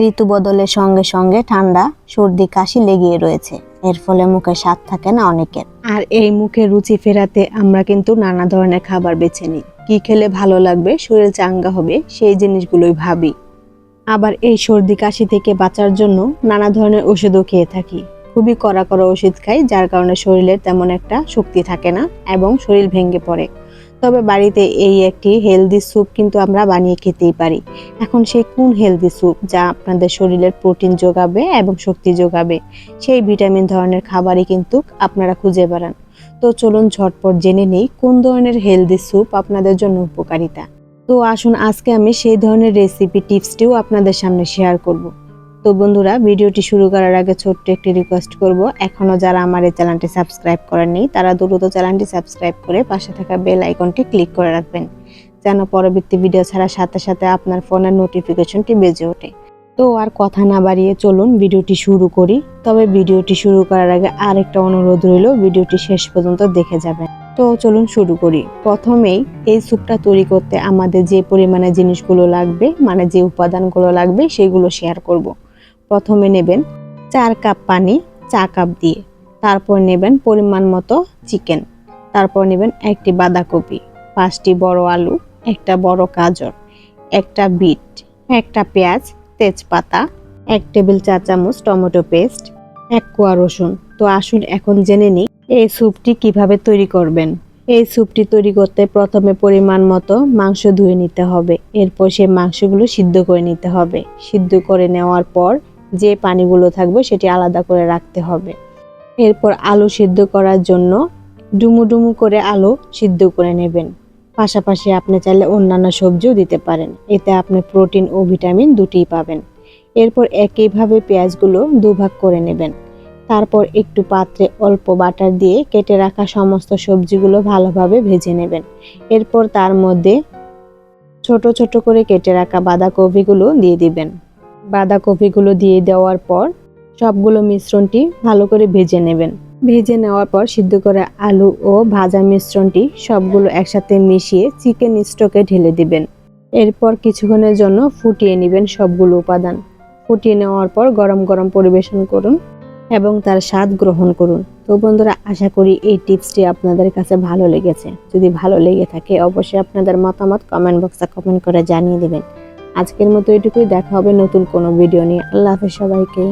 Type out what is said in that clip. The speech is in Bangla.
ঋতু বদলের সঙ্গে সঙ্গে ঠান্ডা, সর্দি, কাশি লেগিয়ে রয়েছে। এর ফলে মুখে স্বাদ থাকে না অনেকের। আর এই মুখে রুচি ফেরাতে আমরা কিন্তু নানা ধরনের খাবার বেছে নিই। কি খেলে ভালো লাগবে, শরীর চাঙ্গা হবে, সেই জিনিসগুলোই ভাবি। আবার এই সর্দি, কাশি থেকে বাঁচার জন্য নানা ধরনের ওষুধও খেয়ে থাকি। খুবই কড়া কড়া ওষুধ খাই, যার কারণে শরীরের তেমন একটা শক্তি থাকে না এবং শরীর ভেঙে পড়ে। তবে বাড়িতে এই একটি হেলদি স্যুপ কিন্তু আমরা বানিয়ে খেতেই পারি। এখন সেই কোন হেলদি স্যুপ যা আপনাদের শরীরের প্রোটিন যোগাবে এবং শক্তি যোগাবে। সেই ভিটামিন ধরনের খাবারই কিন্তু আপনারা খুঁজে বেড়ান। তো চলুন ঝটপট জেনে নেই কোন ধরনের হেলদি স্যুপ আপনাদের জন্য উপকারিতা। তো আসুন আজকে আমি সেই ধরনের রেসিপি টিপসটিও আপনাদের সামনে শেয়ার করব। তো বন্ধুরা, ভিডিওটি শুরু করার আগে ছোট্ট একটি রিকোয়েস্ট করব। এখনও যারা আমার এই চ্যানেলটি সাবস্ক্রাইব করেননি, তারা দ্রুত চ্যানেলটি সাবস্ক্রাইব করে পাশে থাকা বেল আইকনটি ক্লিক করে রাখবেন, যেন পরবর্তী ভিডিও ছাড়ার সাথে সাথে আপনার ফোনের নোটিফিকেশনটি বেজে ওঠে। তো আর কথা না বাড়িয়ে চলুন, ভিডিওটি শুরু করি। তবে ভিডিওটি শুরু করার আগে আরেকটা অনুরোধ রইল, ভিডিওটি শেষ পর্যন্ত দেখে যাবেন। তো চলুন শুরু করি। প্রথমেই এই স্যুপটা তৈরি করতে আমাদের যে পরিমাণে জিনিসগুলো লাগবে মানে যে উপাদানগুলো লাগবে, সেগুলো শেয়ার করব। প্রথমে নেবেন চার কাপ পানি, চা কাপ দিয়ে। তারপর নেবেন পরিমাণ মতো চিকেন। তারপর নেবেন একটি বাঁধাকপি, পাঁচটি বড় আলু, একটা বড় গাজর, একটা বিট, একটা পেঁয়াজ, তেজপাতা, এক টেবিল চা চামচ টমেটো পেস্ট, এক কোয়া রসুন। তো আসুন এখন জেনে নিই এই স্যুপটি কীভাবে তৈরি করবেন। এই স্যুপটি তৈরি করতে প্রথমে পরিমাণ মতো মাংস ধুয়ে নিতে হবে। এরপর সেই মাংসগুলো সিদ্ধ করে নিতে হবে। সিদ্ধ করে নেওয়ার পর যে পানিগুলো থাকবে সেটি আলাদা করে রাখতে হবে। এরপর আলু সিদ্ধ করার জন্য ডুমু ডুমু করে আলু সিদ্ধ করে নেবেন। পাশাপাশি আপনি চাইলে অন্যান্য সবজিও দিতে পারেন। এতে আপনি প্রোটিন ও ভিটামিন দুটিই পাবেন। এরপর একইভাবে পেঁয়াজগুলো দুভাগ করে নেবেন। তারপর একটু পাত্রে অল্প বাটার দিয়ে কেটে রাখা সমস্ত সবজিগুলো ভালোভাবে ভেজে নেবেন। এরপর তার মধ্যে ছোট ছোট করে কেটে রাখা বাঁধাকপিগুলো দিয়ে দিবেন। বাঁধাকপিগুলো দিয়ে দেওয়ার পর সবগুলো মিশ্রণটি ভালো করে ভেজে নেবেন। ভেজে নেওয়ার পর সিদ্ধ করা আলু ও ভাজা মিশ্রণটি সবগুলো একসাথে মিশিয়ে চিকেন স্টকে ঢেলে দিবেন। এরপর কিছুক্ষণের জন্য ফুটিয়ে নেবেন সবগুলো উপাদান। ফুটিয়ে নেওয়ার পর গরম গরম পরিবেশন করুন এবং তার স্বাদ গ্রহণ করুন। তো বন্ধুরা, আশা করি এই টিপসটি আপনাদের কাছে ভালো লেগেছে। যদি ভালো লেগে থাকে, অবশ্যই আপনাদের মতামত কমেন্ট বক্সে কমেন্ট করে জানিয়ে দেবেন। আজকের মতো এটুকুই দেখা হবে নতুন কোনো ভিডিও নিয়ে। আল্লাহ হাফেজ সবাইকে।